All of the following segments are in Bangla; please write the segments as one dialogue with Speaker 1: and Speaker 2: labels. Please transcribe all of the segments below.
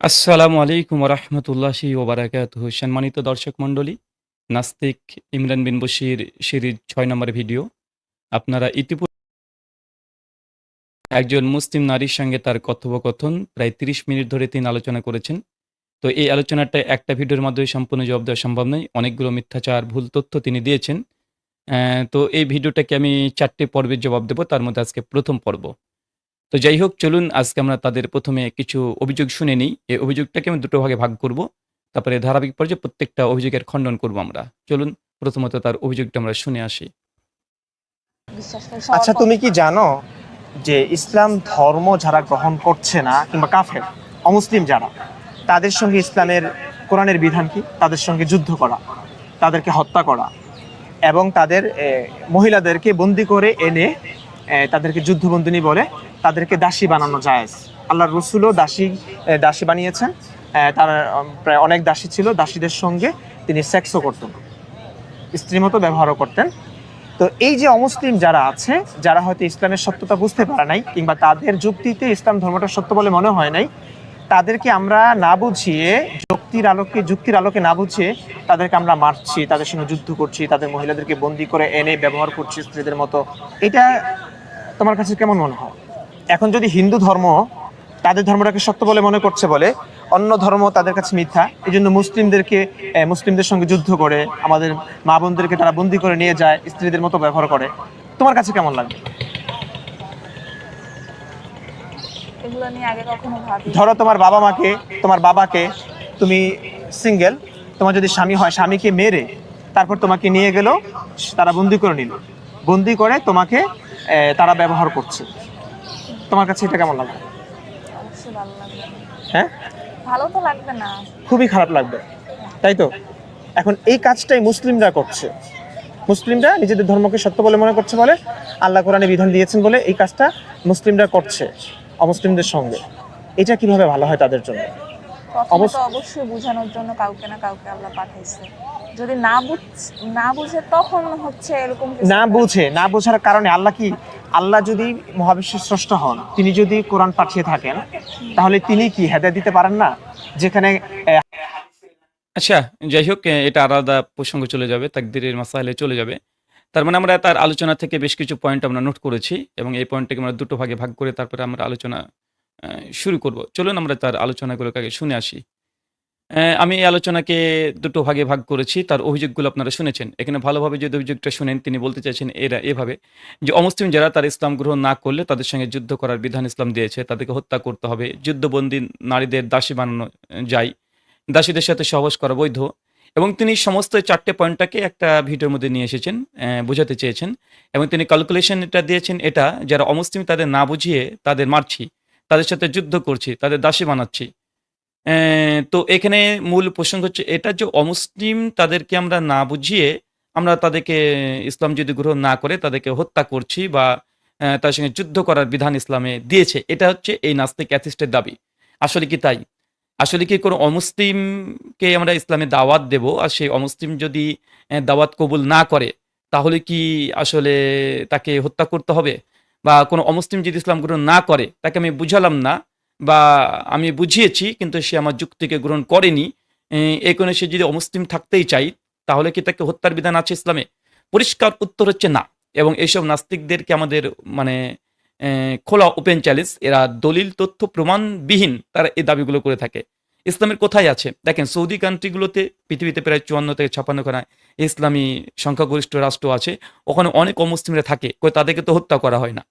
Speaker 1: আসসালামু আলাইকুম রহমতুল্লাহি ওবারাকাত সম্মানিত দর্শক মণ্ডলী, নাস্তিক ইমরান বিন বশির সিরিজ ছয় নম্বর ভিডিও। আপনারা ইতিপূর্বে একজন মুসলিম নারীর সঙ্গে তার কথোপকথন প্রায় তিরিশ মিনিট ধরে তিনি আলোচনা করেছেন। তো এই আলোচনাটা একটা ভিডিওর মাধ্যমে সম্পূর্ণ জবাব দেওয়া সম্ভব নয়, অনেকগুলো মিথ্যাচার, ভুল তথ্য তিনি দিয়েছেন। তো এই ভিডিওটাকে আমি চারটে পর্বের জবাব দেবো, তার মধ্যে আজকে প্রথম পর্ব। তো যাই হোক চলুন আজকে আমরা তাদের প্রথমে কিছু অভিযোগ শুনে নিই। এই অভিযোগটাকে আমি দুটো ভাগে ভাগ করব। তারপরে ধারাবাহিক পর্যায়ে প্রত্যেকটা অভিযোগের খণ্ডন করব আমরা। চলুন, প্রথমত তার অভিযোগটা আমরা শুনে আসি।
Speaker 2: আচ্ছা তুমি কি জানো যে ইসলাম ধর্ম যারা গ্রহণ করছে না কিংবা কাফের, অমুসলিম যারা, তাদের সঙ্গে ইসলামের কোরআনের বিধান কি? তাদের সঙ্গে যুদ্ধ করা, তাদেরকে হত্যা করা এবং তাদের মহিলাদেরকে বন্দি করে এনে তাদেরকে যুদ্ধবন্দিনী বলে তাদেরকে দাসী বানানো যায় আল্লাহ রসুলও দাসী দাসী বানিয়েছেন। তার প্রায় অনেক দাসী ছিল, দাসীদের সঙ্গে তিনি সেক্সও করতেন। স্ত্রীর মতো ব্যবহারও করতেন। তো এই যে অমুসলিম যারা আছে, যারা হয়তো ইসলামের সত্যতা বুঝতে পারে নাই, কিংবা তাদের যুক্তিতে ইসলাম ধর্মটা সত্য বলে মনে হয় নাই, তাদেরকে আমরা না বুঝিয়ে, যুক্তির আলোকে যুক্তির আলোকে না বুঝিয়ে তাদেরকে আমরা মারছি, তাদের সঙ্গে যুদ্ধ করছি, তাদের মহিলাদেরকে বন্দি করে এনে ব্যবহার করছি স্ত্রীদের মতো। এটা তোমার কাছে কেমন মনে হয়? এখন যদি হিন্দু ধর্ম তাদের ধর্মটাকে সত্য বলে মনে করছে বলে অন্য ধর্ম তাদের কাছে মিথ্যা এই জন্য মুসলিমদেরকে মুসলিমদের সঙ্গে যুদ্ধ করে আমাদের মা বোনদেরকে তারা বন্দি করে নিয়ে যায় স্ত্রীদের মতো ব্যবহার করে। তোমার কাছে কেমন লাগে?
Speaker 3: এগুলো নিয়ে আগে কখনো ভাবি
Speaker 2: ধরো তোমার বাবা মাকে তোমার বাবাকে তুমি সিঙ্গেল তোমার যদি স্বামী হয় স্বামীকে মেরে তারপর তোমাকে নিয়ে গেল তারা বন্দি করে নিল। বন্দি করে তোমাকে তারা ব্যবহার করছে। তোমার কাছে এটা কেমন লাগবে
Speaker 3: অবশ্যই ভালো লাগবে।
Speaker 2: হ্যাঁ?
Speaker 3: ভালো তো লাগবে না।
Speaker 2: খুবই খারাপ লাগবে। তাই তো? এখন এই কাজটাই মুসলিমরা করছে। মুসলিমরা নিজেদের ধর্মকে সত্য বলে মনে করছে বলে আল্লাহ কোরআনে বিধান দিয়েছেন বলে এই কাজটা মুসলিমরা করছে অমুসলিমদের সঙ্গে। এটা কীভাবে ভালো হয় তাদের জন্য?
Speaker 3: অবশ্যই বোঝানোর জন্য কাউকে না কাউকে আল্লাহ পাঠাইছে। যদি না বুঝ না বুঝে তখন হচ্ছে এরকম কিছু
Speaker 2: না বুঝে না বোঝার কারণে আল্লাহ কি আল্লাহ যদি মহাবিশ্বের স্রষ্টা হন তিনি যদি কোরআন পাঠিয়ে থাকেন তাহলে তিনি কি হেদায় দিতে পারেন না? যেখানে
Speaker 1: আচ্ছা যাই হোক এটা আলাদা প্রসঙ্গ চলে যাবে তাকদিরের মাসাইলে চলে যাবে। তার মানে আমরা তার আলোচনা থেকে বেশ কিছু পয়েন্ট আমরা নোট করেছি এবং এই পয়েন্টটাকে আমরা দুটো ভাগে ভাগ করে তারপরে আমরা আলোচনা আহ, শুরু করব। চলুন আমরা তার আলোচনাগুলোকে আগে শুনে আসি। আমি এই আলোচনাকে দুটো ভাগে ভাগ করেছি। তার অভিযোগগুলো আপনারা শুনেছেন। এখানে ভালোভাবে যদি অভিযোগটা শুনেন, তিনি বলতে চাইছেন এরা এভাবে যে অমুসলিম যারা তার ইসলাম গ্রহণ না করলে তাদের সঙ্গে যুদ্ধ করার বিধান ইসলাম দিয়েছে। তাদেরকে হত্যা করতে হবে। যুদ্ধবন্দী নারীদের দাসী বানানো যায়। দাসীদের সাথে সহবাস করা বৈধ। এবং তিনি সমস্ত চারটে পয়েন্টটাকে একটা ভিডিওর মধ্যে নিয়ে এসেছেন বোঝাতে চেয়েছেন। এবং তিনি ক্যালকুলেশন এটা দিয়েছেন এটা, যারা অমুসলিম তাদের না বুঝিয়ে তাদের মারছি, তাদের সাথে যুদ্ধ করছি, তাদের দাসী বানাচ্ছি। তো এখানে মূল প্রসঙ্গ হচ্ছে এটা যে অমুসলিম তাদেরকে আমরা না বুঝিয়ে আমরা তাদেরকে ইসলাম যদি গ্রহণ না করে তাদেরকে হত্যা করছি বা তার সঙ্গে যুদ্ধ করার বিধান ইসলামে দিয়েছে, এটা হচ্ছে এই নাস্তিক অ্যাথিস্টের দাবি। আসলে কি তাই? আসলে কি কোনো অমুসলিমকে আমরা ইসলামে দাওয়াত দেব আর সেই অমুসলিম যদি দাওয়াত কবুল না করে, তাহলে কি আসলে তাকে হত্যা করতে হবে? বা কোনো অমুসলিম যদি ইসলাম গ্রহণ না করে, তাকে আমি বুঝালাম না বা আমি বুঝিয়েছি, কিন্তু সে আমার যুক্তিকে গ্রহণ করেনি। এ- কোনো সে যদি অমুসলিম থাকতেই চাই তাহলে কি তাকে হত্যার বিধান আছে ইসলামে? পরিষ্কার উত্তর হচ্ছে না। এবং এইসব নাস্তিকদেরকে আমাদের মানে খোলা ওপেন চ্যালেঞ্জ এরা দলিল, তথ্য প্রমাণবিহীন তারা এই দাবিগুলো করে থাকে। ইসলামের কোথায় আছে? দেখেন, সৌদি কান্ট্রিগুলোতে পৃথিবীতে প্রায় চুয়ান্ন থেকে ছাপান্ন খানা ইসলামী সংখ্যাগরিষ্ঠ রাষ্ট্র আছে। ওখানে অনেক অমুসলিমরা থাকে তাদেরকে তো হত্যা করা হয় না।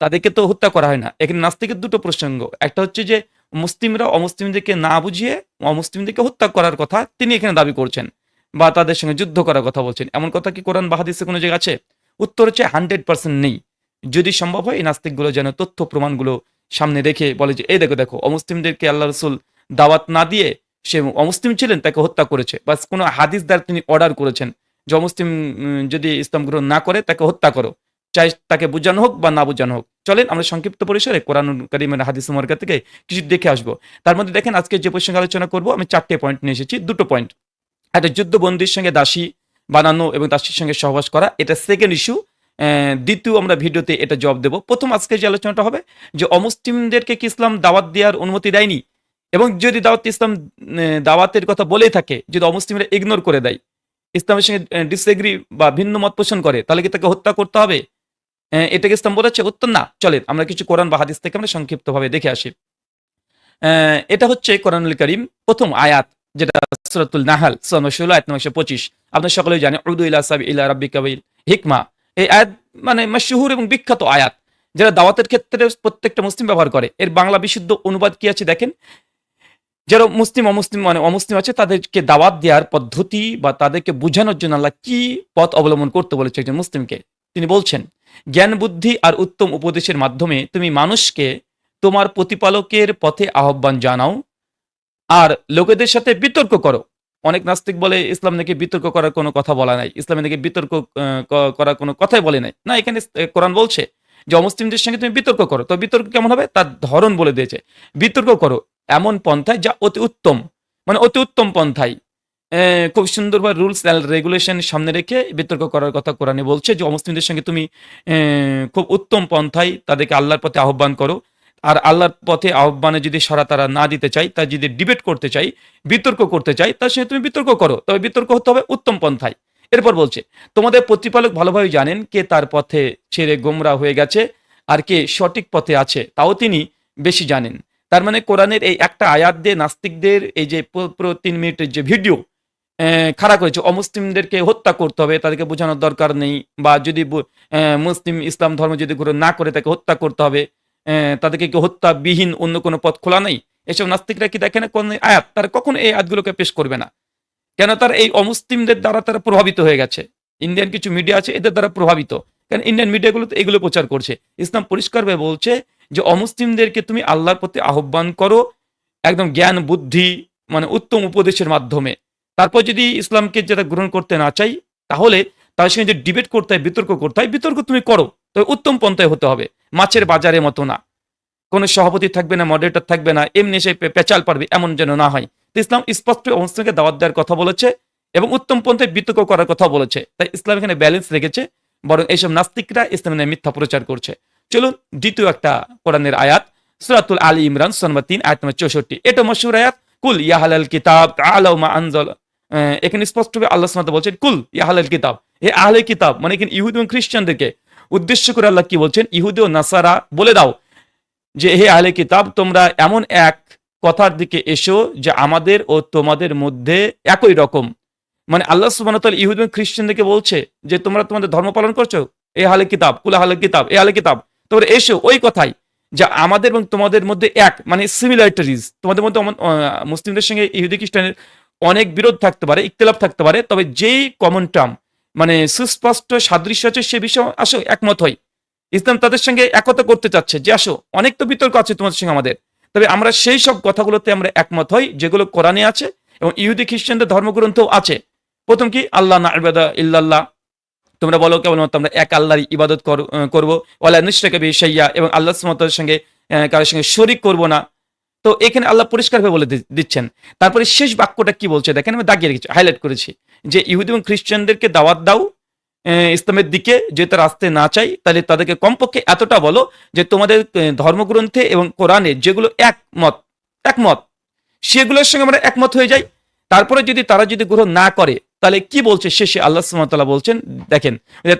Speaker 1: তাদেরকে তো হত্যা করা হয় না। এখানে নাস্তিকের দুটো প্রসঙ্গ। একটা হচ্ছে যে, মুসলিমরা অমুসলিমদেরকে না বুঝিয়ে অমুসলিমদেরকে হত্যা করার কথা তিনি এখানে দাবি করছেন বা তাদের সঙ্গে যুদ্ধ করার কথা বলছেন। এমন কথা কি কোরআন বাহাদিসে কোনো জায়গা আছে? উত্তর হচ্ছে হান্ড্রেড পার্সেন্ট নেই। যদি সম্ভব হয় এই নাস্তিকগুলো যেন তথ্য প্রমাণগুলো সামনে রেখে বলে যে, এই দেখো দেখো, অমুসলিমদেরকে আল্লাহ রসুল দাওয়াত না দিয়ে সে অমুসলিম ছিলেন, তাকে হত্যা করেছে। বা কোনো হাদিস দ্বারা তিনি অর্ডার করেছেন যে, অমুসলিম যদি ইসলাম গ্রহণ না করে, তাকে হত্যা করো। চাই তাকে বোঝানো হোক বা না বোঝানো হোক। চলেন আমরা সংক্ষিপ্ত পরিসরে কোরআন করিমের হাদিস মার্কা থেকে কিছু দেখে আসব। তার মধ্যে দেখেন আজকে যে প্রসঙ্গে আলোচনা করব, আমি চারটে পয়েন্ট নিয়ে এসেছি, দুটো পয়েন্ট একটা যুদ্ধবন্দির সঙ্গে দাসী বানানো এবং দাসীর সঙ্গে সহবাস করা, এটা সেকেন্ড ইস্যু দ্বিতীয় আমরা ভিডিওতে এটা জবাব দেব। প্রথম আজকে যে আলোচনাটা হবে, যে অমুসলিমদেরকে কি ইসলাম দাওয়াত দেওয়ার অনুমতি দেয়নি? এবং যদি দাওয়াত ইসলাম দাওয়াতের কথা বলেই থাকে, যদি অমুসলিমরা ইগনোর করে দেয়, ইসলামের সঙ্গে ডিসএগ্রি বা ভিন্ন মত পোষণ করে, তাহলে কি তাকে হত্যা করতে হবে? এটাকে ইসলাম বলেছে উত্তর না, চলেন, আমরা কিছু কোরআন বা হাদিস থেকে আমরা সংক্ষিপ্তভাবে দেখে আসি। এটা হচ্ছে কোরআনুল করিম, প্রথম আয়াত, যেটা সুরাতুল নাহাল ষোলো, আয়াত নয়শো পঁচিশ। আপনার সকলেই জানেন, উর্দু ইলা সাবি ইলা রাব্বি কাবিল হিকমা। এই আয়াত মানে মাশহুর এবং বিখ্যাত আয়াত, যারা দাওয়াতের ক্ষেত্রে প্রত্যেকটা মুসলিম ব্যবহার করে। এর বাংলা বিশুদ্ধ অনুবাদ কি আছে দেখেন? যারা মুসলিম, অমুসলিম মানে অমুসলিম আছে, তাদেরকে দাওয়াত দেওয়ার পদ্ধতি বা তাদেরকে বোঝানোর জন্য আল্লাহ কি পথ অবলম্বন করতে বলেছে একজন মুসলিমকে? তিনি বলছেন, জ্ঞান, বুদ্ধি আর উত্তম উপদেশের মাধ্যমে তুমি মানুষকে তোমার প্রতিপালকের পথে আহ্বান জানাও আর লোকেদের সাথে বিতর্ক করো। অনেক নাস্তিক বলে, ইসলাম নাকি বিতর্ক করার কোনো কথা বলা নাই। ইসলামে নাকি বিতর্ক করার কোনো কথাই বলে নাই। না, এখানে কোরআন বলছে যে, অমুসলিমদের সঙ্গে তুমি বিতর্ক করো। তো বিতর্ক কেমন হবে? তার ধরন বলে দিয়েছে, বিতর্ক করো এমন পন্থায় যা অতি উত্তম। মানে অতি উত্তম পন্থায়। খুব সুন্দরভাবে রুলস অ্যান্ড রেগুলেশন সামনে রেখে বিতর্ক করার কথা কোরআনে বলছে যে অমুসলিমদের সঙ্গে তুমি খুব উত্তম পন্থায় তাদেরকে আল্লাহর পথে আহ্বান করো। আর আল্লাহর পথে আহ্বানে যদি সারা তারা না দিতে চাই তা যদি ডিবেট করতে চাই বিতর্ক করতে চাই তার সঙ্গে তুমি বিতর্ক করো। তবে বিতর্ক হতে হবে উত্তম পন্থায়। এরপর বলছে, তোমাদের প্রতিপালক ভালোভাবে জানেন কে তার পথে ছেড়ে গোমরা হয়ে গেছে আর কে সঠিক পথে আছে, তাও তিনি বেশি জানেন। তার মানে কোরআনের এই একটা আয়াত দিয়ে নাস্তিকদের এই যে তিন মিনিটের যে ভিডিও খাড়া করেছে অমুসলিমদেরকে হত্যা করতে হবে, তাদেরকে বোঝানোর দরকার নেই। বা যদি মুসলিম ইসলাম ধর্ম যদি গ্রহণ না করে, তাকে হত্যা করতে হবে। তাদেরকে কি হত্যাবিহীন অন্য কোনো পথ খোলা নেই? এসব নাস্তিকরা কি দেখে না কোন আয়াত? তারা কখনো এই আয়াতগুলোকে পেশ করবে না। কেন তার এই অমুসলিমদের দ্বারা তারা প্রভাবিত হয়ে গেছে? ইন্ডিয়ান কিছু মিডিয়া আছে, এদের দ্বারা প্রভাবিত। কারণ ইন্ডিয়ান মিডিয়াগুলো তো এগুলো প্রচার করছে? ইসলাম পরিষ্কারভাবে বলছে যে, অমুসলিমদেরকে তুমি আল্লাহর প্রতি আহ্বান করো, একদম জ্ঞান, বুদ্ধি মানে উত্তম উপদেশের মাধ্যমে। তারপর যদি ইসলামকে যেটা গ্রহণ করতে না চাই, তাহলে তার সঙ্গে যে ডিবেট করতে হয়, বিতর্ক করতে হয়, বিতর্ক তুমি করো। তবে উত্তম পন্থায় হতে হবে। মাছের বাজারের মতো না। কোনো সভাপতি থাকবে না মডারেটর থাকবে না, এমনি পে- পেঁচাল পারবে, এমন যেন না হয়। তো ইসলাম স্পষ্ট অবস্থাকে দাওয়াত দেওয়ার কথা বলেছে এবং উত্তম পন্থায় বিতর্ক করার কথা বলেছে। তাই ইসলাম এখানে ব্যালেন্স রেখেছে, বরং এইসব নাস্তিকরা ইসলামের মিথ্যা প্রচার করছে। চলুন, দ্বিতীয় একটা কোরআনের আয়াত, সুরাতুল আলী ইমরান সনমা তিন, আয়াত চৌষট্টি। এটা মশুর আয়াত, কুল ইয়াহালাল কিতাব, আলাউ মা আনজাল এখানে স্পষ্টভাবে আল্লাহ সুবহানাহু বলছেন, কুল ইয়াহালাল কিতাব। এ আহলে কিতাব মানে এখানে ইহুদি এবং খ্রিস্টানদেরকে উদ্দেশ্য করে আল্লাহ কি বলছেন? ইহুদি ও নাসারা বলে দাও যে, হে আহলে কিতাব, তোমরা এমন এক কথার দিকে এসো যে আমাদের ও তোমাদের মধ্যে একই রকম। মানে আল্লাহ ওয়া তাআলা এবং খ্রিস্টানদেরকে বলছে যে, তোমরা তোমাদের ধর্ম পালন করছ? এ হালে কিতাব, কুলা হালে কিতাব, এ হালে কিতাব, তোমরা এসো ওই কথাই যে আমাদের এবং তোমাদের মধ্যে এক মানে সিমিলারিটারিজ তোমাদের মধ্যে মুসলিমদের সঙ্গে ইহুদি খ্রিস্টানের অনেক বিরোধ থাকতে পারে, ইখতলাফ থাকতে পারে, তবে যেই কমন টার্ম মানে সুস্পষ্ট সাদৃশ্য আছে, সে বিষয়ে আসো, একমত হই। ইসলাম তাদের সঙ্গে একতা করতে চাচ্ছে, যে আসো, অনেক তো বিতর্ক আছে তোমাদের সঙ্গে আমাদের, তবে আমরা সেই সব কথাগুলোতে আমরা একমত হই, যেগুলো কোরআনে আছে এবং ইহুদি খ্রিস্টানদের ধর্মগ্রন্থও আছে। প্রথম কি? আল্লাহ না ইল্লাল্লাহ। তোমরা বলো কেবলমাত্র আমরা এক আল্লাহর ইবাদত কর- করব? ওয়ালা নুশরাকা বিহি শাইয়্যা এবং আল্লাহ সঙ্গে কারোর সঙ্গে শরিক করব না। তো এখানে আল্লাহ পরিষ্কারভাবে বলে দিচ্ছেন। তারপরে শেষ বাক্যটা কি বলছে? দেখেন আমি দাগিয়ে রেখেছি হাইলাইট করেছি। যে ইহুদি এবং খ্রিস্টানদেরকে দাওয়াত দাও ইসলামের দিকে যে তারা আসতে না চাই তাহলে তাদেরকে কমপক্ষে এতটা বলো যে তোমাদের ধর্মগ্রন্থে এবং কোরআনে যেগুলো একমত একমত, সেগুলোর সঙ্গে আমরা একমত হয়ে যাই। তারপরে যদি তারা যদি গ্রহণ না করে, তাহলে কি বলছে? শেষে আল্লাহ সুবহানাহু বলছেন, দেখেন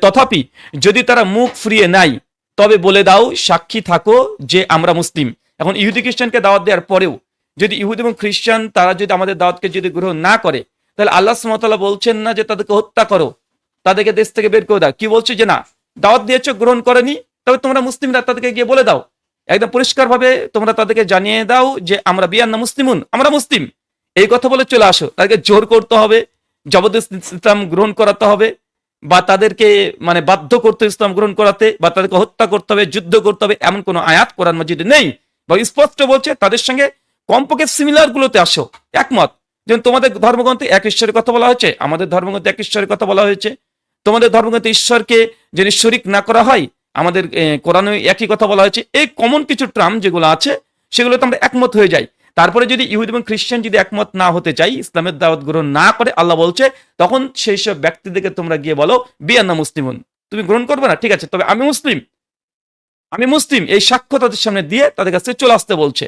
Speaker 1: তথাপি যদি তারা মুখ ফিরিয়ে নাই, তবে বলে দাও, সাক্ষী থাকো যে আমরা মুসলিম। এখন ইহুদি খ্রিস্টানকে দাওয়াত দেওয়ার পরেও যদি ইহুদি এবং খ্রিস্টান, তারা যদি আমাদের দাওয়াতকে যদি গ্রহণ না করে, তাহলে আল্লাহ সুবহানাহু বলছেন না যে তাদেরকে হত্যা করো। তাদেরকে দেশ থেকে বের করে দাও। কি বলছে যে না, দাওয়াত দিয়েছ, গ্রহণ করেনি, তবে তোমরা মুসলিমরা তাদেরকে গিয়ে বলে দাও। একদম পরিষ্কারভাবে তোমরা তাদেরকে জানিয়ে দাও যে আমরা বিয়ান্না মুসলিমুন, আমরা মুসলিম। এই কথা বলে চলে আসো। তাদেরকে জোর করতে হবে জবরদস্ত ইসলাম গ্রহণ করাতে হবে, বা তাদেরকে মানে বাধ্য করতে ইসলাম গ্রহণ করাতে, বা তাদেরকে হত্যা করতে হবে, যুদ্ধ করতে হবে, এমন কোনো আয়াত কোরআন মজিদে নেই। বা স্পষ্ট বলছে, তাদের সঙ্গে কমপক্ষে সিমিলার গুলোতে আসো, একমত। যেমন তোমাদের ধর্মগ্রন্থে এক ঈশ্বরের কথা বলা হয়েছে, আমাদের ধর্মগ্রন্থে এক ঈশ্বরের কথা বলা হয়েছে। তোমাদের ধর্মগ্রন্থে ঈশ্বরকে যদি শরিক না করা হয়, আমাদের কোরআনে একই কথা বলা হয়েছে। এই কমন কিছু ট্রাম যেগুলো আছে, সেগুলোতে আমরা একমত হয়ে যাই। তারপরে যদি ইহুদ এবং খ্রিস্টান যদি একমত না হতে চাই, ইসলামের দাওয়াত গ্রহণ না করে আল্লাহ বলছে, তখন সেই সব ব্যক্তিদেরকে তোমরা গিয়ে বলো, বিয়ান্না মুসলিমুন। তুমি গ্রহণ করবে না, ঠিক আছে, তবে আমি মুসলিম। আমি মুসলিম, এই সাক্ষ্য তাদের সামনে দিয়ে তাদের কাছে চলে আসতে বলছে।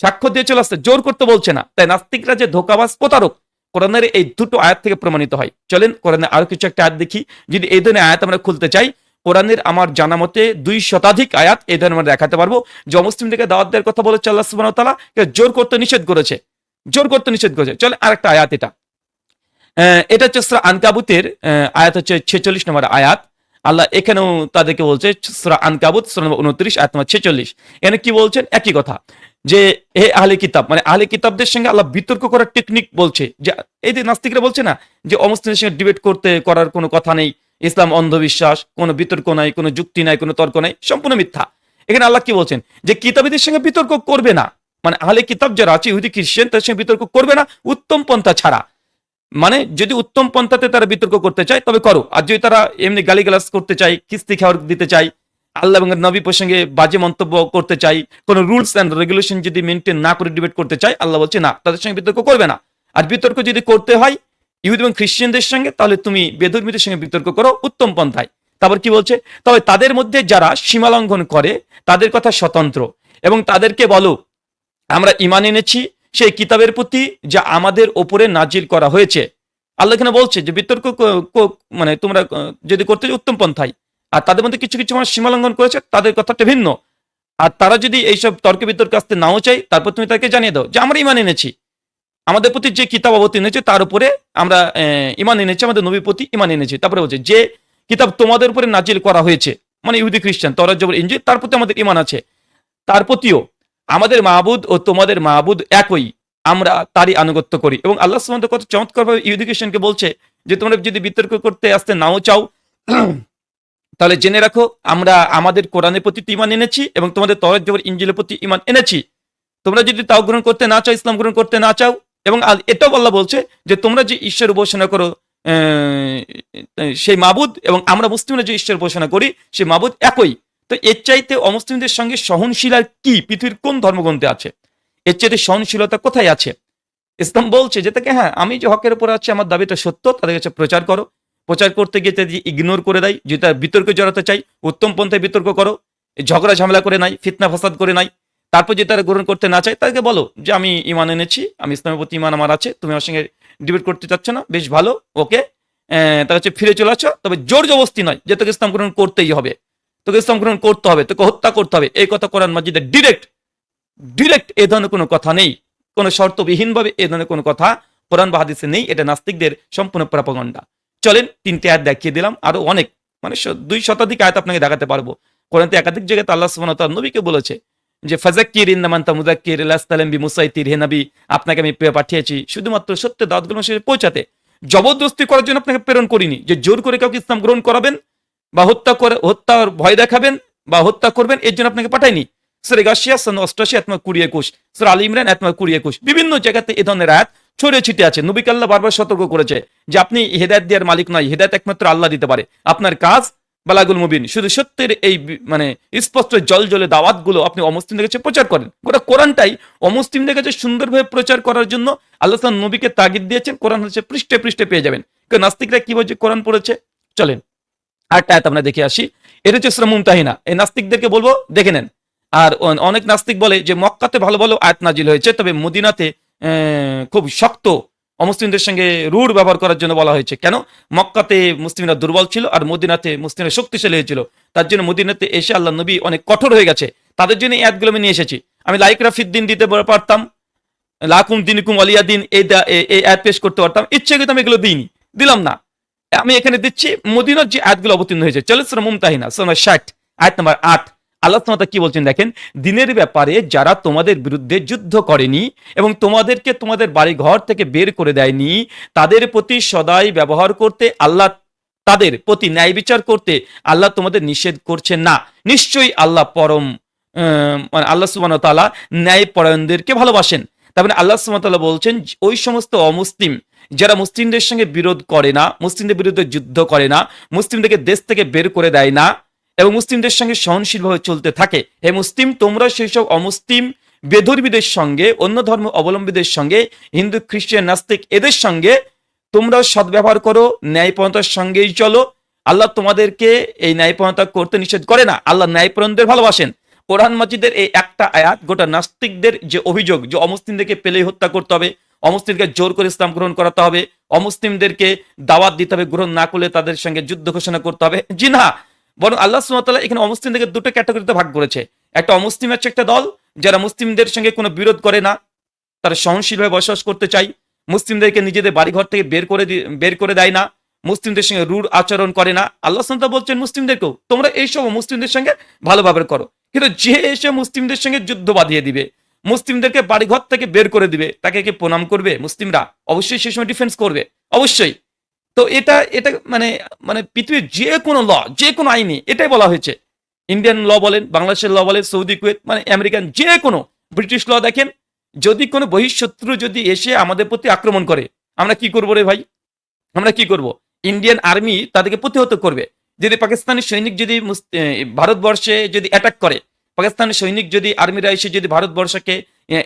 Speaker 1: সাক্ষ্য দিয়ে চলে আসতে, জোর করতে বলছে না। তাই নাস্তিকরা যে ধোকাবাজ প্রতারক, কোরআনের এই দুটো আয়াত থেকে প্রমাণিত হয়। চলেন কোরআনে আরও কিছু একটা আয়াত দেখি। যদি এই ধরনের আয়াত আমরা খুলতে চাই, কোরআনের আমার জানা মতে দুই শতাধিক আয়াত এই ধরনের আমরা দেখাতে পারব। যে থেকে দাওয়াত দেওয়ার কথা বলেছে আল্লাহ তাআলা, কে জোর করতে নিষেধ করেছে। জোর করতে নিষেধ করেছে। চলে আরেকটা আয়াত এটা। এটা হচ্ছে আনকাবুতের আয়াত হচ্ছে ছেচল্লিশ নম্বর আয়াত। আল্লাহ এখানেও তাদেরকে বলছে আনকাবুত উনত্রিশ, আয়াত ছেচল্লিশ। এখানে কি বলছেন? একই কথা। যে হে আহলে কিতাব মানে আহলে কিতাবদের সঙ্গে আল্লাহ বিতর্ক করার টেকনিক বলছে। যে এই যে নাস্তিকরা বলছে না, যে অমুসলিমদের সঙ্গে ডিবেট করতে, করার কোনো কথা নেই। ইসলাম অন্ধবিশ্বাস, কোনো বিতর্ক নাই, কোনো যুক্তি নাই, কোনো তর্ক নাই, সম্পূর্ণ মিথ্যা। এখানে আল্লাহ কি বলছেন? যে কিতাবীদের সঙ্গে বিতর্ক করবে না। মানে আহলে কিতাব যারা আছে, ইহুদি, খ্রিস্টান, তাদের সঙ্গে বিতর্ক করবে না, উত্তম পন্থা ছাড়া। মানে যদি উত্তম পন্থাতে তারা বিতর্ক করতে চায়, তবে করো। আর যদি তারা এমনি গালিগালাজ করতে চায়, কিস্তি খাওয়ার দিতে চায়, আল্লাহ এবং নবী প্রসঙ্গে বাজে মন্তব্য করতে চাই কোনো রুলস অ্যান্ড রেগুলেশন যদি মেনটেন না করে ডিবেট করতে চায়, আল্লাহ বলছে, না, তাদের সঙ্গে বিতর্ক করবে না। আর বিতর্ক যদি করতে হয়, ইহুদ এবং খ্রিস্টানদের সঙ্গে, তাহলে তুমি বেদর্মীদের সঙ্গে বিতর্ক করো উত্তম পন্থায়। তারপর কি বলছে? তবে তাদের মধ্যে যারা সীমালঙ্ঘন করে, তাদের কথা স্বতন্ত্র। এবং তাদেরকে বলো, আমরা ইমান এনেছি সেই কিতাবের প্রতি যা আমাদের ওপরে নাজিল করা হয়েছে। আল্লাহ এখানে বলছে যে, বিতর্ক মানে তোমরা যদি করতে উত্তম পন্থায়, আর তাদের মধ্যে কিছু কিছু মানুষ সীমা লঙ্ঘন করেছে, তাদের কথাটা ভিন্ন। আর তারা যদি এইসব তর্ক বিতর্ক আসতে নাও চাই তারপর তুমি তাকে জানিয়ে দাও যে, আমরা ইমান এনেছি। আমাদের প্রতি যে কিতাব অবতীর্ণ হয়েছে, তার উপরে আমরা ইমান এনেছি, আমাদের নবীর প্রতি ইমান এনেছি। তারপরে বলছে, যে কিতাব তোমাদের উপরে নাজিল করা হয়েছে মানে ইহুদি খ্রিস্টান তরাজ ইঞ্জিল তার প্রতি আমাদের ইমান আছে। তার প্রতিও আমাদের মাহবুদ ও তোমাদের মাহবুদ একই। আমরা তারই আনুগত্য করি। এবং আল্লাহ সুবহানাহু কত চমৎকারভাবে খ্রিস্টানকে বলছে যে, তোমরা যদি বিতর্ক করতে আসতে নাও চাও, তাহলে জেনে রাখো, আমরা আমাদের কোরআনের প্রতি ইমান এনেছি এবং তোমাদের তরজ জবর ইঞ্জিলের প্রতি ইমান এনেছি। তোমরা যদি তাও গ্রহণ করতে না চাও, ইসলাম গ্রহণ করতে না চাও, এবং এটাও আল্লাহ বলছে যে, তোমরা যে ঈশ্বর উপাসনা করো সেই মাবুদ এবং আমরা মুসলিমরা যে ঈশ্বর উপাসনা করি, সেই মাবুদ একই। তো এর চাইতে অমুসলিমদের সঙ্গে সহনশীল আর কি পৃথিবীর কোন ধর্মগ্রন্থে আছে? এর চাইতে সহনশীলতা কোথায় আছে? ইসলাম বলছে যে তাকে হ্যাঁ আমি যে হকের উপর আছি, আমার দাবিটা সত্য, তাদের কাছে প্রচার করো। প্রচার করতে গিয়ে যদি ইগনোর করে দেয়, যদি তার বিতর্কে জড়াতে চাই উত্তম পন্থায় বিতর্ক করো, ঝগড়া ঝামেলা করে নাই, ফিতনা ফাসাদ করে নাই, তারপর যদি তারা গ্রহণ করতে না চায়, তাদেরকে বলো যে আমি ইমান এনেছি, আমি ইসলামের প্রতি ইমান আমার আছে, তুমি আমার সঙ্গে ডিবেট করতে চাচ্ছ না, বেশ ভালো ওকে তার হচ্ছে ফিরে চলে আসো, তবে জোর জবস্তি নয় যে তোকে ইসলাম গ্রহণ করতেই হবে। তোকে ইসলাম গ্রহণ করতে হবে, তোকে হত্যা করতে হবে। এই কথা কোরআন মাজিদে ডিরেক্ট ডিরেক্ট এ ধরনের কোনো কথা নেই। কোনো শর্তবিহীনভাবে এ ধরনের কোনো কথা কোরআন বাহাদিসে নেই। এটা নাস্তিকদের সম্পূর্ণ প্রাপগণ্ডা চলেন, তিনটে আয়াত দেখিয়ে দিলাম। আরও অনেক মানে দুই শতাধিক আয়াত আপনাকে দেখাতে পারব। কোরআনতে একাধিক জায়গায় আল্লাহ তাআলা নবীকে বলেছে যে ফাজাক্কির ইন্নামান্তা মুজাক্কির লাস্তালাম বি মুসাইতির হে নবী। আপনাকে আমি পাঠিয়েছি। শুধুমাত্র সত্য দাওয়াতগুলো মানুষের পৌঁছাতে। জবরদস্তি করার জন্য আপনাকে প্রেরণ করিনি যে, জোর করে কাউকে ইসলাম গ্রহণ করাবেন বা হত্যা করে, হত্যার ভয় দেখাবেন বা হত্যা করবেন, এর জন্য আপনাকে পাঠায়নি। সুরে গাছিয়া সন অষ্টাশি আত্মা কুড়ি একুশ। সুরে আলী ইমরান আত্মা কুড়ি একুশ। বিভিন্ন জায়গাতে এ ধরনের আয়াত ছড়িয়ে ছিটে আছে। নবী আল্লাহ বারবার সতর্ক করেছে যে আপনি হেদায়ত দেওয়ার মালিক নয়, হেদায়ত একমাত্র আল্লাহ দিতে পারে। আপনার কাজ বালাগুল মুবিন। শুধু সত্যের এই মানে স্পষ্ট জল জলে দাওয়াতগুলো আপনি অমুসলিমদের কাছে প্রচার করেন। গোটা কোরআনটাই অমুসলিমদের কাছে সুন্দরভাবে প্রচার করার জন্য আল্লাহ নবীকে তাগিদ দিয়েছেন। কোরআন হচ্ছে পৃষ্ঠে পৃষ্ঠে পেয়ে যাবেন। নাস্তিকরা কি বলছে? কোরআন পড়েছে? চলেন। আরেকটা আয়াত আমরা দেখে আসি। এটা হচ্ছে সুরা মুমতাহিনা। এই নাস্তিকদেরকে বলব, দেখে নেন। আর অনেক নাস্তিক বলে যে মক্কাতে ভালো ভালো আয়াত নাজিল হয়েছে, তবে মদিনাতে খুব শক্ত অমুসলিমদের সঙ্গে রুড় ব্যবহার করার জন্য বলা হয়েছে। কেন? মক্কাতে মুসলিমরা দুর্বল ছিল আর মদিনাতে মুসলিমরা শক্তিশালী হয়েছিল। তার জন্য মদিনাতে এসে আল্লাহ নবী অনেক কঠোর হয়ে গেছে। তাদের জন্য এই অ্যাডগুলো আমি নিয়ে এসেছি। আমি লাইক রাফিদ দিন দিতে পারতাম, লাকুম দিনকুম আলিয়া দিন এই অ্যাড পেশ করতে পারতাম। ইচ্ছে কিন্তু আমি এগুলো দিইনি। দিলাম না। আমি এখানে দিচ্ছি মদিনার যে আয়াতগুলো অবতীর্ণ হয়েছে। চলে সুরা মুমতাহিনা সোনা ষাট, আয়াত নম্বর আট। আল্লাহ তাআলা কি বলছেন দেখেন? দিনের ব্যাপারে যারা তোমাদের বিরুদ্ধে যুদ্ধ করেনি এবং তোমাদেরকে তোমাদের বাড়ি ঘর থেকে বের করে দেয়নি, তাদের প্রতি সদাই ব্যবহার করতে আল্লাহ, তাদের প্রতি ন্যায় বিচার করতে আল্লাহ তোমাদের নিষেধ করছেন না। নিশ্চয়ই আল্লাহ পরম মানে আল্লাহ সুবান তালা ন্যায় পরায়ণদেরকে ভালোবাসেন। তার মানে আল্লাহ সুবান তাআলা বলছেন, ওই সমস্ত অমুসলিম যারা মুসলিমদের সঙ্গে বিরোধ করে না, মুসলিমদের বিরুদ্ধে যুদ্ধ করে না, মুসলিমদেরকে দেশ থেকে বের করে দেয় না এবং মুসলিমদের সঙ্গে সহনশীলভাবে চলতে থাকে। হে মুসলিম, তোমরা সেই সব অমুসলিম, বেধর্মীদের সঙ্গে, অন্য ধর্ম অবলম্বীদের সঙ্গে, হিন্দু, খ্রিস্টান, নাস্তিক, এদের সঙ্গে তোমরা সদ্ব্যবহার করো, ন্যায়পরতার সঙ্গেই চলো। আল্লাহ তোমাদেরকে এই ন্যায়পরতা করতে নিষেধ করে না। আল্লাহ ন্যায়পরণদের ভালোবাসেন। কোরআন মাজিদের এই একটা আয়াত, গোটা নাস্তিকদের যে অভিযোগ যে অমুসলিমদেরকে পেলেই হত্যা করতে হবে অমুসলিমকে জোর করে ইসলাম গ্রহণ করাতে হবে। অমুসলিমদেরকে দাওয়াত দিতে হবে, গ্রহণ না করলে তাদের সঙ্গে যুদ্ধ ঘোষণা করতে হবে। জি না বরং আল্লাহ সুমতাল্লাহ এখানে অমুসলিমদেরকে দুটো ক্যাটাগরিতে ভাগ করেছে। একটা অমুসলিম হচ্ছে একটা দল, যারা মুসলিমদের সঙ্গে কোনো বিরোধ করে না, তারা সহনশীলভাবে বসবাস করতে চায়। মুসলিমদেরকে নিজেদের বাড়িঘর থেকে বের করে বের করে দেয় না, মুসলিমদের সঙ্গে রূঢ় আচরণ করে না। আল্লাহ সান্তা বলছেন, মুসলিমদেরকেও তোমরা এইসব মুসলিমদের সঙ্গে ভালোভাবে করো। কিন্তু যে এসে মুসলিমদের সঙ্গে যুদ্ধ বাঁধিয়ে দিবে মুসলিমদেরকে বাড়িঘর থেকে বের করে দিবে। তাকে কি প্রণাম করবে? মুসলিমরা অবশ্যই সেই সময় ডিফেন্স করবে। অবশ্যই। তো এটা এটা মানে মানে পৃথিবীর যে কোনো ল যে কোনো আইনি এটাই বলা হয়েছে। ইন্ডিয়ান ল বলেন, বাংলাদেশের ল বলেন সৌদি কুয়েত মানে আমেরিকান যে কোনো ব্রিটিশ ল দেখেন, যদি কোনো বহিঃশত্রু যদি এসে আমাদের প্রতি আক্রমণ করে, আমরা কি করব রে ভাই? আমরা কি করব? ইন্ডিয়ান আর্মি তাদেরকে প্রতিহত করবে। যদি পাকিস্তানি সৈনিক যদি ভারতবর্ষে যদি অ্যাটাক করে পাকিস্তানি সৈনিক যদি, আর্মিরা এসে যদি ভারতবর্ষকে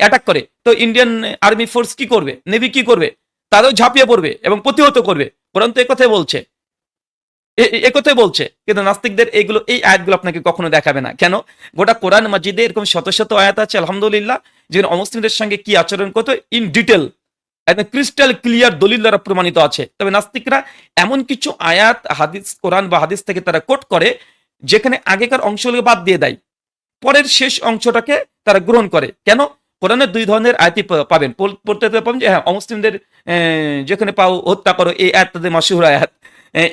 Speaker 1: অ্যাটাক করে, তো ইন্ডিয়ান আর্মি ফোর্স কি করবে? নেভি কি করবে? তারাও ঝাঁপিয়ে পড়বে এবং প্রতিহত করবে। কোরআন তো একথাই বলছে। একথাই বলছে। কিন্তু নাস্তিকদের এইগুলো, এই আয়াতগুলো আপনাকে কখনো দেখাবে না। কেন? গোটা কোরআন মাজিদে এরকম শত শত আয়াত আছে, আলহামদুলিল্লাহ যে অমুসলিমদের সঙ্গে কি আচরণ করতো? ইন ডিটেল একদম ক্রিস্টাল ক্লিয়ার দলিল দ্বারা প্রমাণিত আছে। তবে নাস্তিকরা এমন কিছু আয়াত, হাদিস, কোরআন বা হাদিস থেকে তারা কোট করে, যেখানে আগেকার অংশগুলোকে বাদ দিয়ে দেয়। পরের শেষ অংশটাকে তারা গ্রহণ করে। কেন? কোরআনের দুই ধরনের আয়াতি পাবেন। পড়তে পাবেন যে হ্যাঁ অমুসলিমদের যেখানে পাও, হত্যা করো, এই আয়াত তাদের আয়াত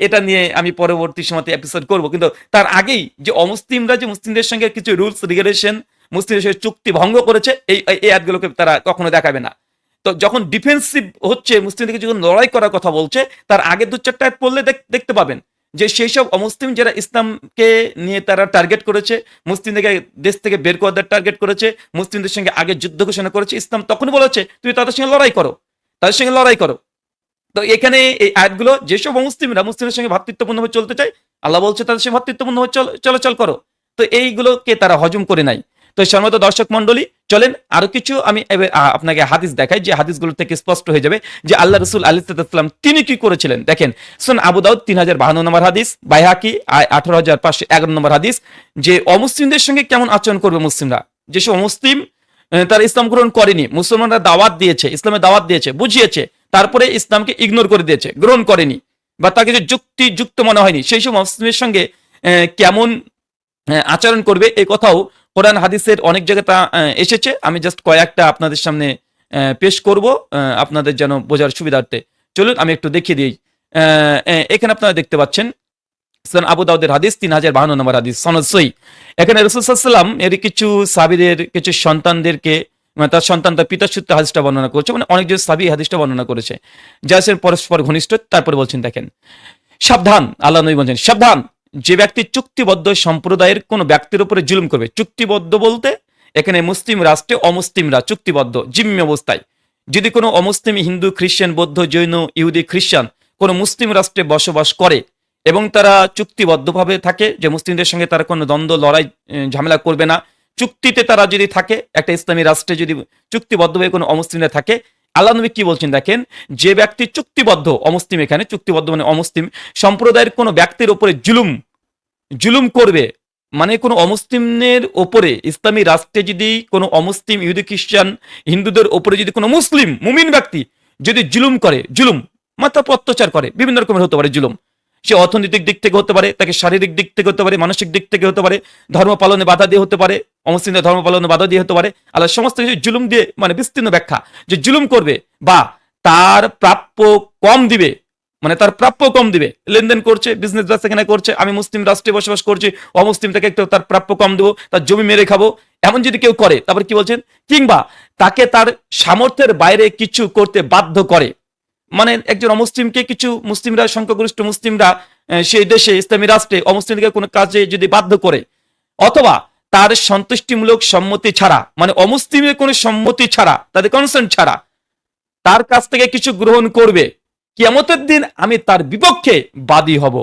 Speaker 1: এটা নিয়ে আমি পরবর্তী সময়তে এপিসোড করব। কিন্তু তার আগেই যে অমুসলিমরা যে মুসলিমদের সঙ্গে কিছু রুলস রেগুলেশন মুসলিমদের সঙ্গে চুক্তি ভঙ্গ করেছে, এই এই আয়াতগুলোকে তারা কখনো দেখাবে না। তো যখন ডিফেন্সিভ হচ্ছে, মুসলিমদেরকে যখন লড়াই করার কথা বলছে, তার আগে দু চারটা পড়লে দেখতে পাবেন। যে সেই সব অমুসলিম যারা ইসলামকে নিয়ে তারা টার্গেট করেছে মুসলিমদেরকে দেশ থেকে বের করে টার্গেট করেছে, মুসলিমদের সঙ্গে আগে যুদ্ধ ঘোষণা করেছে, ইসলাম তখনই বলেছে, তুমি তাদের সঙ্গে লড়াই করো, তাদের সঙ্গে লড়াই করো। তো এখানে এই আয়াতগুলো, যেসব মুসলিমরা মুসলিমের সঙ্গে ভাতৃত্বপূর্ণভাবে চলতে চায়, আল্লাহ বলছে, তাদের সঙ্গে ভাতৃত্বপূর্ণভাবে চল- চলাচল করো। তো এইগুলোকে তারা হজম করে নাই। তো সম্মত দর্শক মন্ডলী চলেন আরও কিছু আমি আপনাকে হাদিস দেখাই যে হাদিসগুলো থেকে স্পষ্ট হয়ে যাবে যে আল্লাহ রসুল আলিসাল্লাম তিনি কি করেছিলেন? দেখেন শুন আবু দাউদ তিন হাজার বাহান্ন নম্বর হাদিস বাইহাকি আঠারো হাজার পাঁচশো এগারো নম্বর হাদিস যে অমুসলিমদের সঙ্গে কেমন আচরণ করবে মুসলিমরা? যেসব মুসলিম আহ, তারা ইসলাম গ্রহণ করেনি মুসলমানরা দাওয়াত দিয়েছে ইসলামের দাওয়াত দিয়েছে বুঝিয়েছে তারপরে ইসলামকে ইগনোর করে দিয়েছে গ্রহণ করেনি বা তাকে যে যুক্তি যুক্ত মনে হয়নি সেই সব মুসলিমের সঙ্গে কেমন আচরণ করবে এই কথাও কোরআন হাদিসের অনেক জায়গায় তা এসেছে। আমি জাস্ট কয়েকটা আপনাদের সামনে পেশ করব আপনাদের যেন বোঝার সুবিধার্থে। চলুন, আমি একটু দেখিয়ে দিই। এখানে আপনারা দেখতে পাচ্ছেন সুনান আবু দাউদের হাদিস, তিন হাজার বাহান্ন নম্বর হাদিস, সনদ সই এখানে রসুলাম এর কিছু সাবিদের কিছু সন্তানদেরকে মানে তার সন্তান তার পিতার সূত্রে হাদিসটা বর্ণনা করেছে মানে অনেকজন সাবি হাদিসটা বর্ণনা করেছে। যা পরস্পর ঘনিষ্ঠ, তারপরে বলছেন, দেখেন, সাবধান, আল্লাহ নবী বলছেন, সাবধান। যে ব্যক্তি চুক্তিবদ্ধ সম্প্রদায়ের কোনো ব্যক্তির উপরে জুলুম করবে। চুক্তিবদ্ধ বলতে এখানে মুসলিম রাষ্ট্রে অমুসলিমরা চুক্তিবদ্ধ, জিম্মি অবস্থায়। যদি কোনো অমুসলিম, হিন্দু, খ্রিস্টান, বৌদ্ধ, জৈন, ইহুদি, খ্রিস্টান কোনো মুসলিম রাষ্ট্রে বসবাস করে এবং তারা চুক্তিবদ্ধভাবে থাকে, যে মুসলিমদের সঙ্গে তারা কোনো দ্বন্দ্ব, লড়াই ঝামেলা করবে না, চুক্তিতে তারা যদি থাকে, একটা ইসলামী রাষ্ট্রে যদি চুক্তিবদ্ধভাবে কোনো অমুসলিমরা থাকে আল্লাহ নবী কি বলছেন দেখেন, যে ব্যক্তি চুক্তিবদ্ধ, অমুসলিম এখানে, চুক্তিবদ্ধ মানে অমুসলিম, সম্প্রদায়ের কোনো ব্যক্তির ওপরে জুলুম জুলুম করবে মানে কোনো অমুসলিমের ওপরে ইসলামী রাষ্ট্রে যদি কোনো অমুসলিম, ইহুদি, খ্রিস্টান, হিন্দুদের ওপরে যদি কোনো মুসলিম, মুমিন ব্যক্তি যদি জুলুম করে, জুলুম মাথা অত্যাচার করে, বিভিন্ন রকমের হতে পারে জুলুম। সে অর্থনৈতিক দিক থেকে হতে পারে, তাকে শারীরিক দিক থেকে হতে পারে, মানসিক দিক থেকে হতে পারে, ধর্ম পালনে বাধা দিয়ে হতে পারে অমুসলিমদের ধর্ম পালনে বাধা দিয়ে হতে পারে, আল্লাহ সমস্ত কিছু জুলুম দিয়ে মানে বিস্তীর্ণ ব্যাখ্যা, যে জুলুম করবে বা তার প্রাপ্য কম দিবে মানে তার প্রাপ্য কম দিবে, লেনদেন করছে বিজনেস কেনা করছে, আমি মুসলিম রাষ্ট্রে বসবাস করছি, অমুসলিম থেকে একটু তার প্রাপ্য কম দেবো, তার জমি মেরে খাব, এমন যদি কেউ করে, তারপর কি বলছেন? কিংবা তাকে তার সামর্থ্যের বাইরে কিছু করতে বাধ্য করে মানে একজন অমুসলিমকে কিছু মুসলিমরা, সংখ্যাগরিষ্ঠ মুসলিমরা সেই দেশে, ইসলামী রাষ্ট্রে অমুসলিমকে কোনো কাজে যদি বাধ্য করে, অথবা তার সন্তুষ্টিমূলক সম্মতি ছাড়া মানে অমুসলিমের কোনো সম্মতি ছাড়া, তাদের কনসেন্ট ছাড়া, তার কাছ থেকে কিছু গ্রহণ করবে, কিয়ামতের দিন আমি তার বিপক্ষে বাদী হব।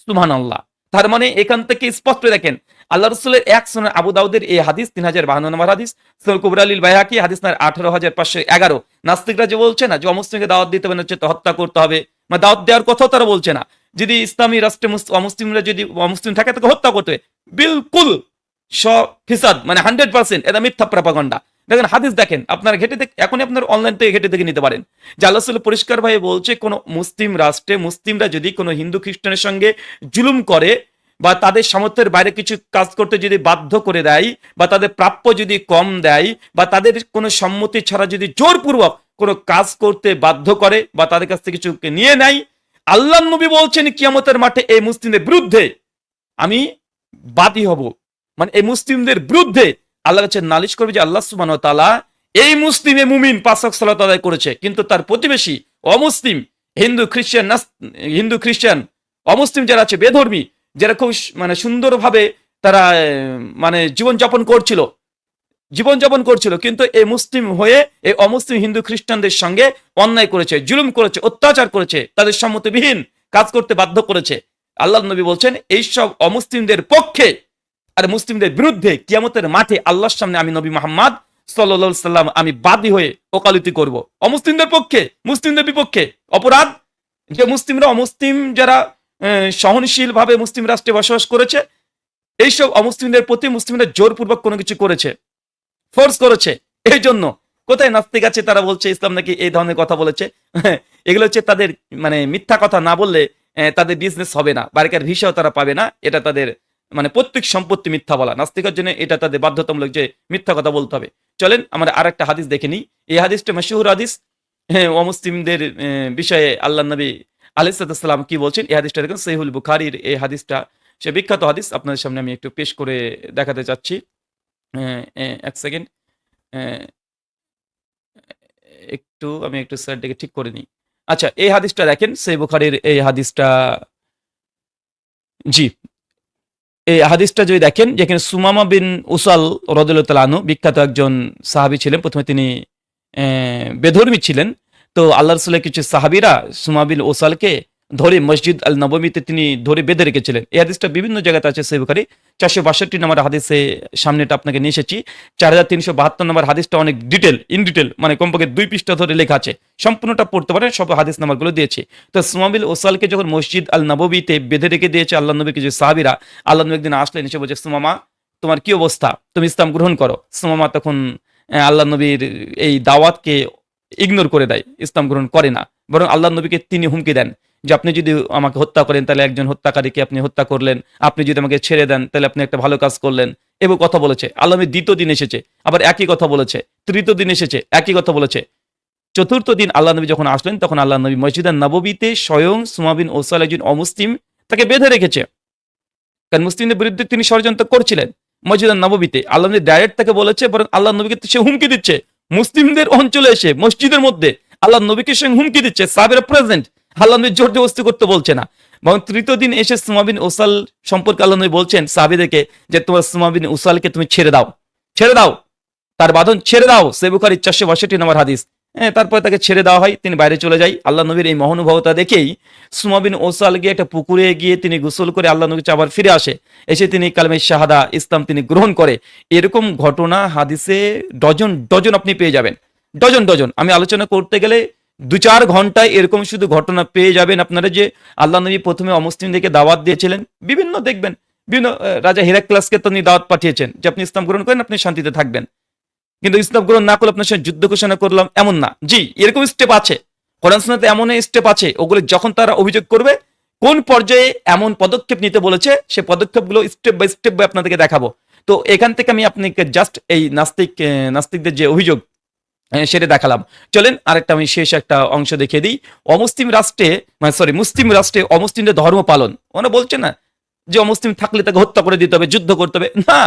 Speaker 1: সুহান আল্লাহ তার মানে এখান থেকে স্পষ্ট দেখেন আল্লাহ রসুলের এক সোনা আবু দাউদের এই হাদিস, তিন হাজার বাহান্ন নম্বর হাদিস সোল কুবর আলীল বাইহাকি, হাদিস নার আঠারো হাজার পাঁচশো এগারো। নাস্তিকরা যে বলছে না যে অমুসলিমকে দাওয়াত দিতে হবে হচ্ছে হত্যা করতে হবে। মানে দাওয়াত দেওয়ার কথাও তারা বলছে না। যদি ইসলামী রাষ্ট্রে মুস- অমুসলিমরা যদি অমুসলিম থাকে, তাকে হত্যা করতে হবে। বিলকুল স, ফিসাদ মানে হান্ড্রেড পার্সেন্ট এটা মিথ্যা প্রাপাগন্ডা। দেখেন, হাদিস দেখেন, আপনার ঘেটে দেখ, এখনই আপনার অনলাইন থেকে ঘেটে দেখে নিতে পারেন। যে আল্লাহ পরিষ্কার ভাবে বলছে, কোনো মুসলিম রাষ্ট্রে, মুসলিমরা যদি কোনো হিন্দু খ্রিস্টানের সঙ্গে জুলুম করে বা তাদের সামর্থ্যের বাইরে কিছু কাজ করতে যদি বাধ্য করে দেয়, বা তাদের প্রাপ্য যদি কম দেয়, বা তাদের কোনো সম্মতি ছাড়া যদি জোরপূর্বক কোনো কাজ করতে বাধ্য করে, বা তাদের কাছ থেকে কিছু নিয়ে নেয়, আল্লাহ নবী বলছেন কিয়ামতের মাঠে এই মুসলিমদের বিরুদ্ধে আমি বাদী হব। মানে এই মুসলিমদের বিরুদ্ধে আল্লাহ কাছে নালিশ করবে যে আল্লাহ সুবান তালা এই মুসলিমে মুমিন পাঁচক সালাত আদায় করেছে। কিন্তু তার প্রতিবেশী অমুসলিম, হিন্দু খ্রিস্টান হিন্দু খ্রিস্টান, অমুসলিম যারা আছে বেধর্মী যারা খুব মানে সুন্দরভাবে তারা মানে জীবনযাপন করছিল। জীবনযাপন করছিল, কিন্তু এই মুসলিম হয়ে এই অমুসলিম হিন্দু খ্রিস্টানদের সঙ্গে অন্যায় করেছে, জুলুম করেছে, অত্যাচার করেছে, তাদের সম্মতিবিহীন কাজ করতে বাধ্য করেছে। আল্লাহ নবী বলছেন, এইসব অমুসলিমদের পক্ষে আর মুসলিমদের বিরুদ্ধে কিয়ামতের মাঠে আল্লাহর সামনে আমি নবী মোহাম্মদ সাল্লা সাল্লাম আমি বাদী হয়ে ওকালতি করব। অমুসলিমদের পক্ষে, মুসলিমদের বিপক্ষে অপরাধ। যে মুসলিমরা অমুসলিম যারা সহনশীল ভাবে মুসলিম রাষ্ট্রে বসবাস করেছে। এইসব অমুসলিমদের প্রতি মুসলিমরা জোরপূর্বক কোনো কিছু করেছে। ফোর্স করেছে। এই জন্য কোথায় নাস্তিক আছে তারা বলছে ইসলাম নাকি এই ধরনের কথা বলেছে? এগুলো হচ্ছে তাদের মানে মিথ্যা কথা না বললে তাদের বিজনেস হবে না। বাড়িকার ভিসাও তারা পাবে না। এটা তাদের মানে প্রত্যেক সম্পত্তি মিথ্যা বলা। নাস্তিকের জন্য এটা তাদের বাধ্যতামূলক যে মিথ্যা কথা বলতে হবে। চলেন, আমরা আর একটা হাদিস দেখে নিই। এই হাদিসটা মশহুর হাদিস। হ্যাঁ অমুসলিমদের বিষয়ে আল্লাহ নবী আলিসাল্লাম কি বলছেন? এই হাদিসটা দেখুন, সহিহুল বুখারির এই হাদিসটা, সে বিখ্যাত হাদিস। আপনাদের সামনে আমি একটু পেশ করে দেখাতে চাচ্ছি। এক সেকেন্ড। একটু, আমি একটু স্যারটাকে ঠিক করে নিই। আচ্ছা এই হাদিসটা দেখেন সেই বুখারির এই হাদিসটা। জি। এই হাদিসটা যদি দেখেন, যেখানে সুমামা বিন উসাল রদুল্লাহ বিখ্যাত একজন সাহাবী ছিলেন। প্রথমে তিনি বেধর্মী ছিলেন। তো আল্লাহ রসুলের কিছু সাহাবিরা সুমা বিন ওসালকে ধরে মসজিদ আল নবমীতে তিনি ধরে বেঁধে রেখেছিলেন। এই হাদিসটা বিভিন্ন জায়গাতে আছে সেই বুখারি। চারশো বাষট্টি নম্বর হাদিসে সামনেটা আপনাকে নিয়ে এসেছি। চার হাজার তিনশো বাহাত্তর নম্বর হাদিসটা অনেক ডিটেল ইন ডিটেল মানে কমপক্ষে দুই পৃষ্ঠা ধরে লেখা আছে। সম্পূর্ণটা পড়তে পারেন, সব হাদিস নাম্বারগুলো দিয়েছে। তো সুমাবিল ওসালকে যখন মসজিদ আল নবমীতে বেঁধে রেখে দিয়েছে আল্লাহ নবীর কিছু সাহাবিরা, আল্লাহ নবী একদিন আসলেন, এসে বলছে সুমামা তোমার কি অবস্থা? তুমি ইসলাম গ্রহণ করো? সুমামা তখন আল্লাহ নবীর এই দাওয়াতকে ইগনোর করে দেয়, ইসলাম গ্রহণ করে না। বরং আল্লাহ নবীকে তিনি হুমকি দেন যে আপনি যদি আমাকে হত্যা করেন, তাহলে একজন হত্যাকারীকে আপনি হত্যা করলেন। আপনি যদি আমাকে ছেড়ে দেন, তাহলে আপনি একটা ভালো কাজ করলেন। এবং কথা বলেছে। আল্লাহ দ্বিতীয় দিন এসেছে, আবার একই কথা বলেছে। তৃতীয় দিন এসেছে, একই কথা বলেছে। চতুর্থ দিন আল্লাহ নবী যখন আসলেন, তখন আল্লাহ নবী মসজিদের নববীতে স্বয়ং সুমাবিন ওসাল একজন অমুসলিম তাকে বেঁধে রেখেছে। কারণ মুসলিমদের বিরুদ্ধে তিনি ষড়যন্ত্র করছিলেন মসজিদের নববীতে। আল্লাহ নবী ডাইরেক্ট তাকে বলেছে, বরং আল্লাহ নবীকে সে হুমকি দিচ্ছে। মুসলিমদের অঞ্চলে এসে, মসজিদের মধ্যে আল্লাহ নবীকে সঙ্গে হুমকি দিচ্ছে সাবেরা প্রেজেন্ট আল্লাহ নবী জোর জবস্তি করতে বলছে না। এবং তৃতীয় দিন এসে সুমাবিন ওসাল সম্পর্কে আল্লাহ নবী বলছেন সাহাবিদেরকে যে, তোমার সুমাবিন ওসালকে তুমি ছেড়ে দাও ছেড়ে দাও। তার বাঁধন ছেড়ে দাও। সেবুকার চারশো বাষট্টি নম্বর হাদিস। তারপরে তাকে ছেড়ে দেওয়া হয়, তিনি বাইরে চলে যায়। আল্লাহ নবীর এই মহানুভবতা দেখেই সুমাবিন ওসাল গিয়ে একটা পুকুরে গিয়ে তিনি গোসল করে আল্লাহ নবী আবার ফিরে আসে। এসে তিনি কালমে শাহাদা, ইসলাম তিনি গ্রহণ করে। এরকম ঘটনা, হাদিসে ডজন ডজন আপনি পেয়ে যাবেন। Dozen dozen. আমি আলোচনা করতে গেলে দু চার ঘন্টায় এরকম শুধু ঘটনা পেয়ে যাবেন আপনারা যে আল্লাহ নবী প্রথমে অমুসলিমদেরকে দাওয়াত দিয়েছিলেন। বিভিন্ন দেখবেন। বিভিন্ন রাজা হিরাক্লাসকে তিনি দাওয়াত পাঠিয়েছেন যে আপনি ইসলাম গ্রহণ করেন, আপনি শান্তিতে থাকবেন। কিন্তু ইসলাম গ্রহণ না করলে আপনার সঙ্গে যুদ্ধ ঘোষণা করলাম, এমন না। জি, এরকম স্টেপ আছে। কোরআন এমন স্টেপ আছে, ওগুলো যখন তারা অভিযোগ করবে, কোন পর্যায়ে এমন পদক্ষেপ নিতে বলেছে, সে পদক্ষেপগুলো স্টেপ বাই স্টেপ বাই আপনাদেরকে দেখাবো। তো এখান থেকে আমি আপনাকে জাস্ট এই নাস্তিক নাস্তিকদের যে অভিযোগ সেটা দেখালাম। চলেন, আরেকটা আমি শেষ একটা অংশ দেখিয়ে দিই। অমুসলিম রাষ্ট্রে মানে সরি মুসলিম রাষ্ট্রে অমুসলিমদের ধর্ম পালন। ওরা বলছে না যে অমুসলিম থাকলে তাকে হত্যা করে দিতে হবে, যুদ্ধ করতে হবে। না,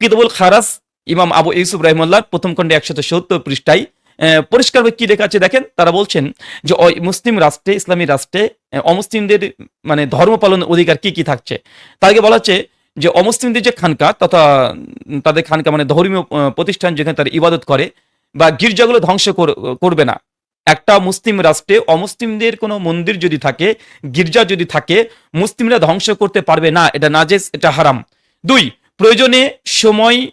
Speaker 1: কিতাবুল খারাস ইমাম আবু ইউসুফ রহমুল্লাহ প্রথম খণ্ডে একশত সত্তর পৃষ্ঠায় পরিষ্কারভাবে কি লেখা আছে দেখেন? তারা বলছেন যে ওই মুসলিম রাষ্ট্রে, ইসলামী রাষ্ট্রে অমুসলিমদের মানে ধর্ম পালনের অধিকার কি কি থাকছে? তাদেরকে বলা হচ্ছে যে, অমুসলিমদের যে খানকা, তথা তাদের খানকা মানে ধর্মীয় প্রতিষ্ঠান যেখানে তারা ইবাদত করে, বা গির্জাগুলো ধ্বংস কর- করবে না। একটা মুসলিম রাষ্ট্রে অমুসলিমদের কোনো মন্দির যদি থাকে, গির্জা যদি থাকে, মুসলিমরা ধ্বংস করতে পারবে না। এটা নাজেস, এটা হারাম। দুই, প্রয়োজনে সময়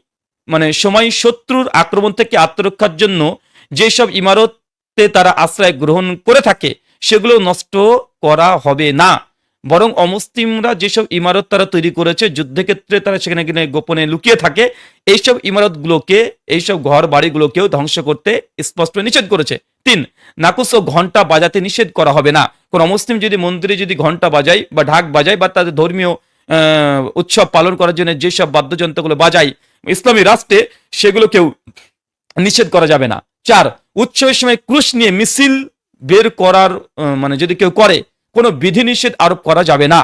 Speaker 1: মানে সময় শত্রুর আক্রমণ থেকে আত্মরক্ষার জন্য যেসব ইমারতে তারা আশ্রয় গ্রহণ করে থাকে, সেগুলো নষ্ট করা হবে না। বরং অমুসলিমরা যেসব ইমারত তারা তৈরি করেছে, যুদ্ধক্ষেত্রে তারা সেখানে কিনে গোপনে লুকিয়ে থাকে, এইসব ইমারতগুলোকে, এইসব ঘর বাড়িগুলোকেও ধ্বংস করতে স্পষ্ট নিষেধ করেছে। তিন নাকুস ও ঘণ্টা বাজাতে নিষেধ করা হবে না। কোন অমুসলিম যদি মন্দিরে যদি ঘণ্টা বাজায় বা ঢাক বাজায় বা তাদের ধর্মীয় উৎসব পালন করার জন্য যেসব বাদ্যযন্ত্রগুলো বাজায় ইসলামী রাষ্ট্রে সেগুলো কেউ নিষেধ করা যাবে না। চার, উৎসবের সময় ক্রুশ নিয়ে মিছিল বের করার মানে যদি কেউ করে, কোনো বিধিনিষেধ আরোপ করা যাবে না।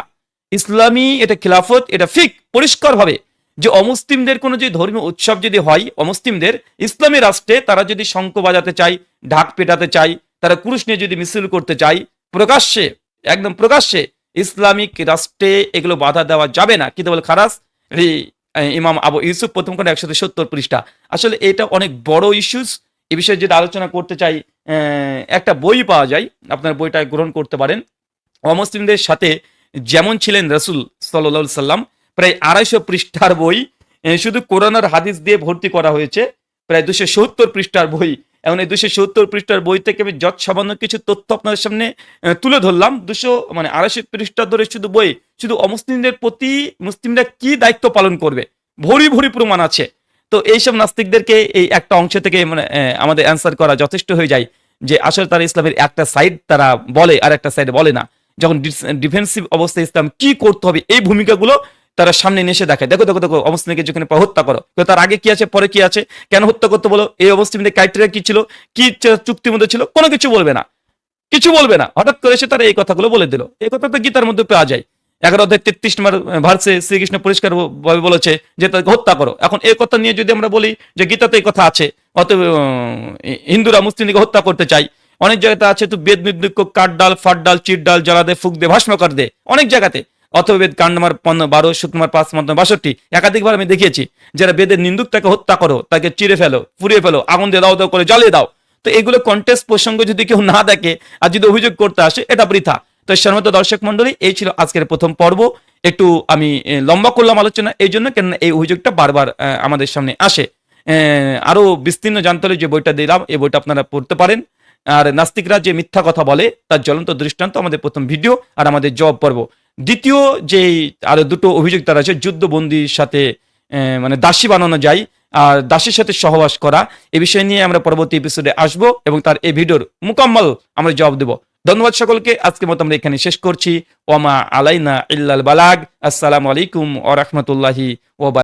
Speaker 1: ইসলামী এটা খিলাফত, এটা ফিক, পরিষ্কারভাবে যে অমুসলিমদের কোনো যে ধর্মীয় উৎসব যদি হয়, অমুসলিমদের, ইসলামী রাষ্ট্রে তারা যদি শঙ্খ বাজাতে চায়, ঢাক পেটাতে চায়, তারা ক্রুশ নিয়ে যদি মিছিল করতে চায়, প্রকাশ্যে, একদম প্রকাশ্যে, ইসলামিক রাষ্ট্রে এগুলো বাধা দেওয়া যাবে না। কিন্তু বলে খারাস? ইমাম আবু ইউসুফ প্রথম খণ্ড একশো সত্তর পৃষ্ঠা। আসলে এটা অনেক বড় ইস্যুস এ বিষয়ে যেটা আলোচনা করতে চাই একটা বই পাওয়া যায়। আপনার বইটা গ্রহণ করতে পারেন। অমুসলিমদের সাথে যেমন ছিলেন রসুল সাল্লা সাল্লাম প্রায় আড়াইশো পৃষ্ঠার বই শুধু কোরআনার হাদিস দিয়ে ভর্তি করা হয়েছে। প্রায় দুশো সত্তর পৃষ্ঠার বই এবং এই দুশো সত্তর পৃষ্ঠার বই থেকে আমি যত সামান্য কিছু তথ্য আপনাদের সামনে তুলে ধরলাম। দুশো মানে আড়াইশো পৃষ্ঠা ধরে শুধু বই, শুধু অমুসলিমদের প্রতি মুসলিমরা কি দায়িত্ব পালন করবে? ভরি ভরি প্রমাণ আছে। তো এইসব নাস্তিকদেরকে এই একটা অংশ থেকে মানে আমাদের অ্যান্সার করা যথেষ্ট হয়ে যায় যে আসলে তারা ইসলামের একটা সাইড তারা বলে আর একটা সাইড বলে না। যখন ডিফেন্সিভ অবস্থায় ইসলাম কি করতে হবে, এই ভূমিকাগুলো তারা সামনে এসে দেখায়। দেখো দেখো দেখো অমুসলিমকে যেখানে হত্যা করো। তার আগে কি আছে পরে কি আছে? কেন হত্যা করতে বলো? এই অমুসলিমদের ক্রাইটেরিয়া কি ছিল? কি চুক্তির মধ্যে ছিল? কোনো কিছু বলবে না। কিছু বলবে না। হঠাৎ করে এসে তারা এই কথাগুলো বলে দিল। এই কথা তো গীতার মধ্যে পাওয়া যায়। এগারো অধ্যায় তেত্রিশ নম্বর ভার্সে শ্রীকৃষ্ণ পরিষ্কার ভাবে বলেছে যে তাকে হত্যা করো। এখন এই কথা নিয়ে যদি আমরা বলি যে গীতাতে এই কথা আছে উম, হিন্দুরা মুসলিমকে হত্যা করতে চাই অনেক জায়গাতে আছে তো বেদ নির্দিক্ষ কাঠ ডাল ফাট ডাল চিট ডাল জ্বালা দে ফুক দে ভাস্ম কর দে। অনেক জায়গাতে। অথবা কাণ্ড নম্বর পনেরো বারো শুক্র নম্বর পাঁচ মন্ত্র বাষট্টি। একাধিকবার আমি দেখিয়েছি যারা বেদের নিন্দুক তাকে হত্যা করো তাকে চিরে ফেলো পুড়িয়ে ফেলো আগুন দিয়ে দাও দাও করে জ্বালিয়ে দাও। তো এগুলো কন্টেস্ট প্রসঙ্গ যদি কেউ না দেখে আর যদি অভিযোগ করতে আসে এটা বৃথা। তো সম্মত দর্শক মন্ডলী এই ছিল আজকের প্রথম পর্ব। একটু আমি লম্বা করলাম আলোচনা এই জন্য কেন এই অভিযোগটা বারবার আমাদের সামনে আসে। আহ, আরও বিস্তীর্ণ জানতে হলে যে বইটা দিলাম এই বইটা আপনারা পড়তে পারেন। আর নাস্তিকরা যে মিথ্যা কথা বলে তার জ্বলন্ত দৃষ্টান্ত আমাদের প্রথম ভিডিও আর আমাদের জব পর্ব। দ্বিতীয় যে আরও দুটো অভিযোগ তারা আছে, যুদ্ধবন্দির সাথে মানে দাসী বানানো যায় আর দাসীর সাথে সহবাস করা, এ বিষয় নিয়ে আমরা পরবর্তী এপিসোডে আসব এবং তার এই ভিডিওর মুকম্মল আমরা জবাব দেব। ধন্যবাদ সকলকে আজকে মতো আমরা এখানে শেষ করছি। ওমা আলাইনা ইল্লাল বালাগ। আসসালামু আলাইকুম ওয়া রাহমাতুল্লাহি বারাকাতুহু।